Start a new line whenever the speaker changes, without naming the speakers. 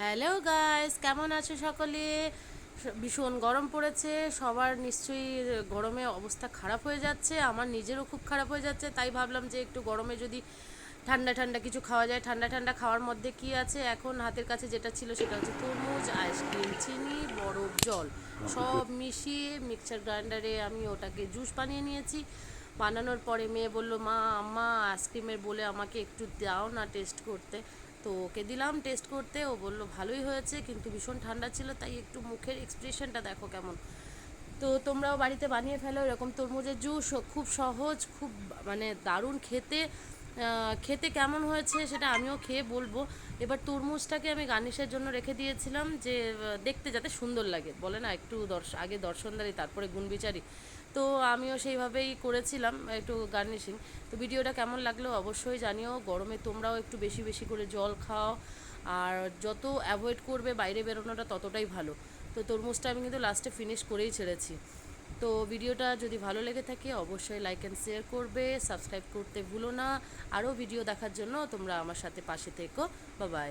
Hello guys কেমন আছো সকলে? ভীষণ গরম পড়েছে। সবার নিশ্চয়ই গরমে অবস্থা খারাপ হয়ে যাচ্ছে। আমার নিজেরও খুব খারাপ হয়ে যাচ্ছে। তাই ভাবলাম যে একটু গরমে যদি ঠান্ডা ঠান্ডা কিছু খাওয়া যায়। ঠান্ডা ঠান্ডা খাওয়ার মধ্যে কি আছে? এখন হাতের কাছে যেটা ছিল সেটা হচ্ছে তরমুজ, আইসক্রিম, চিনি, বরফ, জল। সব মিশিয়ে মিক্সার গ্রাইন্ডারে আমি ওটাকে জুস বানিয়ে নিয়েছি। বানানোর পরে মেয়ে বলল, মা, আম্মা, আইসক্রিমের বলে আমাকে একটু দাও না টেস্ট করতে। তো ওকে দিলাম টেস্ট করতে। ও বলল, ভালোই হয়েছে, কিন্তু ভীষণ ঠান্ডা ছিল, তাই একটু মুখের এক্সপ্রেশনটা দেখো কেমন। তো তোমরাও বাড়িতে বানিয়ে ফেলো, এরকম তরমুজের জুস খুব সহজ, খুব মানে দারুণ খেতে। খেতে কেমন হয়েছে সেটা আমিও খেয়ে বলব। এবার তরমুজটাকে আমি গার্নিশের জন্য রেখে দিয়েছিলাম যে দেখতে যাতে সুন্দর লাগে। বলে না, একটু দর্শ, আগে দর্শনদারি তারপরে গুণবিচারি তো আমিও সেইভাবেই করেছিলাম একটু গার্নিশিং। তো ভিডিওটা কেমন লাগল অবশ্যই জানিও। গরমে তোমরাও একটু বেশি বেশি করে জল খাও। আর যত অ্যাভয়েড করবে বাইরে বেরোনোটা ততটাই ভালো। তো তরমুজটা আমি কিন্তু লাস্টে ফিনিশ করেই ছেড়েছি। তো ভিডিওটা যদি ভালো লেগে থাকে, অবশ্যই লাইক অ্যান্ড শেয়ার করবে। সাবস্ক্রাইব করতে ভুলো না। আরও ভিডিও দেখার জন্য তোমরা আমার সাথে পাশে থেকো। বাবাই